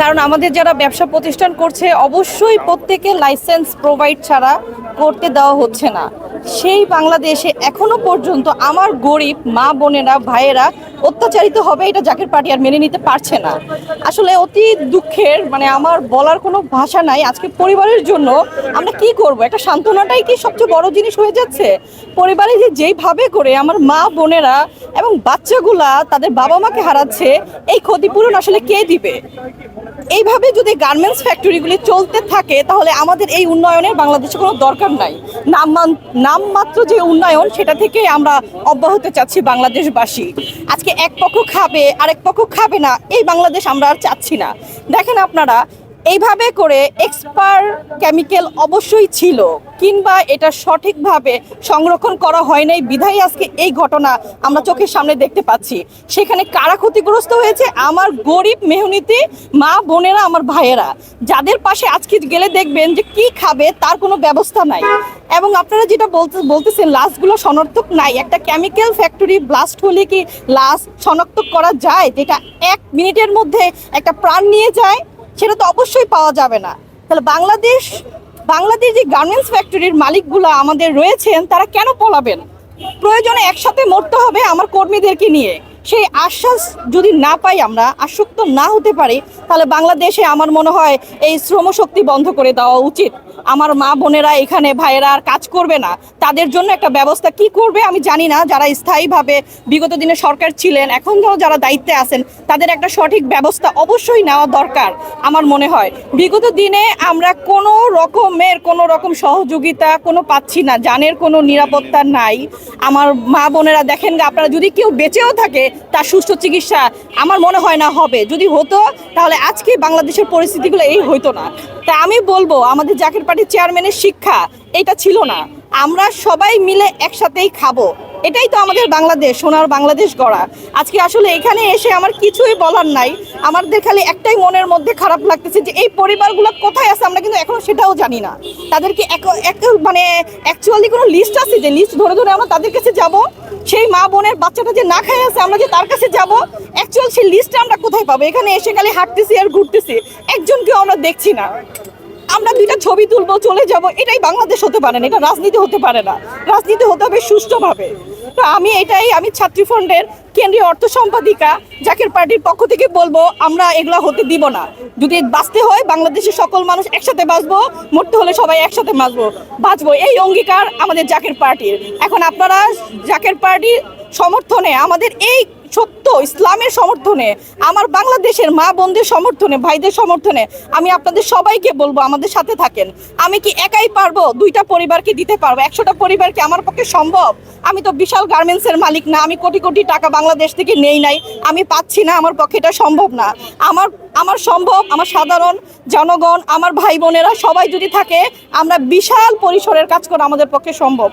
কারণ আমাদের যারা ব্যবসা প্রতিষ্ঠান করছে, অবশ্যই প্রত্যেকে লাইসেন্স প্রোভাইড ছাড়া করতে দেওয়া হচ্ছে না। সেই বাংলাদেশে এখনও পর্যন্ত আমার গরিব মা বোনেরা, ভাইয়েরা অত্যাচারিত হবে এটা জাকের পার্টি আর মেনে নিতে পারছে না। আসলে অতি দুঃখের মানে আমার বলার কোনো ভাষা নাই। আজকে পরিবারের জন্য আমরা কি করব? একটা সান্ত্বনাটাই কি সবচেয়ে বড় জিনিস হয়ে যাচ্ছে? পরিবারে যে যেইভাবে করে আমার মা বোনেরা এবং বাচ্চাগুলা তাদের বাবা মাকে হারাচ্ছে, এই ক্ষতিপূরণ আসলে কে দিবে? এইভাবে যদি গার্মেন্টস ফ্যাক্টরিগুলি চলতে থাকে, তাহলে আমাদের এই উন্নয়নের বাংলাদেশে কোনো দরকার নাই। নাম নামমাত্র যে উন্নয়ন, সেটা থেকে আমরা অব্যাহত চাচ্ছি বাংলাদেশবাসী। আজকে এক পক্ষ খাবে, আরেক পক্ষ খাবে না, এই বাংলাদেশ আমরা আর চাচ্ছি না। দেখেন আপনারা, এইভাবে করে এক্সপার কেমিক্যাল অবশ্যই ছিল, কিংবা এটা সঠিকভাবে সংরক্ষণ করা হয় নাই। বিধায় আজকে এই ঘটনা আমরা চোখের সামনে দেখতে পাচ্ছি। সেখানে কারা ক্ষতিগ্রস্ত হয়েছে? আমার গরিব মেহনীতি মা, বোনেরা, আমার ভাইয়েরা। যাদের পাশে আজকে গেলে দেখবেন যে কি খাবে, তার কোনো ব্যবস্থা নাই। এবং আপনারা যেটা বলতে বলতেছেন, লাশগুলো শনাক্তক নাই। একটা কেমিক্যাল ফ্যাক্টরি ব্লাস্ট হলে কি লাশ শনাক্ত করা যায়? যেটা এক মিনিটের মধ্যে একটা প্রাণ নিয়ে যায়, সেটা তো অবশ্যই পাওয়া যাবে না। তাহলে বাংলাদেশ বাংলাদেশ যে গার্মেন্টস ফ্যাক্টরির মালিকগুলো আমাদের রয়েছেন, তারা কেন পলাবেন? প্রয়োজনে একসাথে মরতে হবে আমার কর্মীদেরকে নিয়ে। সেই আশ্বাস যদি না পাই আমরা, আসক্ত না হতে পারি, তাহলে বাংলাদেশে আমার মনে হয় এই শ্রমশক্তি বন্ধ করে দেওয়া উচিত। আমার মা বোনেরা এখানে ভাইয়েরা আর কাজ করবে না। তাদের জন্য একটা ব্যবস্থা কি করবে আমি জানি না। যারা স্থায়ীভাবে বিগত দিনে সরকার ছিলেন এখন ধরো যারা দায়িত্বে আছেন, তাদের একটা সঠিক ব্যবস্থা অবশ্যই নেওয়া দরকার আমার মনে হয়। বিগত দিনে আমরা কোনো রকমের, কোনো রকম সহযোগিতা কোনো পাচ্ছি না। জানের কোনো নিরাপত্তা নাই। আমার মা বোনেরা দেখেন আপনারা যদি কেউ বেঁচেও থাকে তার সুস্থ চিকিৎসা আমার মনে হয় না হবে। যদি হতো, তাহলে আজকে বাংলাদেশের পরিস্থিতিগুলো এই হইতো না। তা আমি বলব, আমাদের জাকির পার্টির চেয়ারম্যানের শিক্ষা এটা ছিল না। আমরা সবাই মিলে একসাথেই খাব। এটাই তো আমাদের বাংলাদেশ, সোনার বাংলাদেশ গড়া। আজকে আসলে এখানে এসে আমার কিছুই বলার নাই। আমাদের খালি একটাই মনের মধ্যে খারাপ লাগতেছে যে এই পরিবারগুলো কোথায় আছে, আমরা কিন্তু এখনও সেটাও জানি না। তাদেরকে এক- মানে অ্যাকচুয়ালি কোনো লিস্ট আছে যে লিস্ট ধরে ধরে আমরা তাদের কাছে যাব? সেই মা বোনের বাচ্চাটা যে না খাই আছে, আমরা যে তার কাছে যাব অ্যাকচুয়াল সেই লিস্টটা আমরা কোথায় পাবো? এখানে এসে খালি হাঁটতেছি আর ঘুরতেছি। একজনকেও আমরা দেখছি না। আমরা দুইটা ছবি তুলবো, চলে যাব, এটাই বাংলাদেশ হতে পারে না, এটা রাজনীতি হতে পারে না। রাজনীতি হতে হবে সুষ্ঠুভাবে। তো আমি এটাই, আমি ছাত্রী ফ্রন্টের কেন্দ্রীয় অর্থ সম্পাদিকা জাকের পার্টির পক্ষ থেকে বলব, আমরা এগুলা হতে দিব না। যদি বাঁচতে হয়, বাংলাদেশের সকল মানুষ একসাথে বাঁচবো, মরতে হলে সবাই একসাথে বাঁচবো। বাঁচবো, এই অঙ্গীকার আমাদের জাকের পার্টির। এখন আপনারা জাকের পার্টির সমর্থনে আমাদের এই সত্য ইসলামের সমর্থনে, আমার বাংলাদেশের মা বোনদের সমর্থনে, ভাইদের সমর্থনে আমি আপনাদের সবাইকে বলব আমাদের সাথে থাকেন। আমি কি একাই পারব? দুইটা পরিবারকে দিতে পারব? একশোটা পরিবারকে আমার পক্ষে সম্ভব? আমি তো বিশাল গার্মেন্টসের মালিক না, আমি কোটি কোটি টাকা বাংলাদেশ থেকে নেই নাই, আমি পাচ্ছি না, আমার পক্ষে এটা সম্ভব না। আমার আমার সম্ভব, আমার সাধারণ জনগণ, আমার ভাই বোনেরা সবাই যদি থাকে, আমরা বিশাল পরিসরের কাজ করা আমাদের পক্ষে সম্ভব।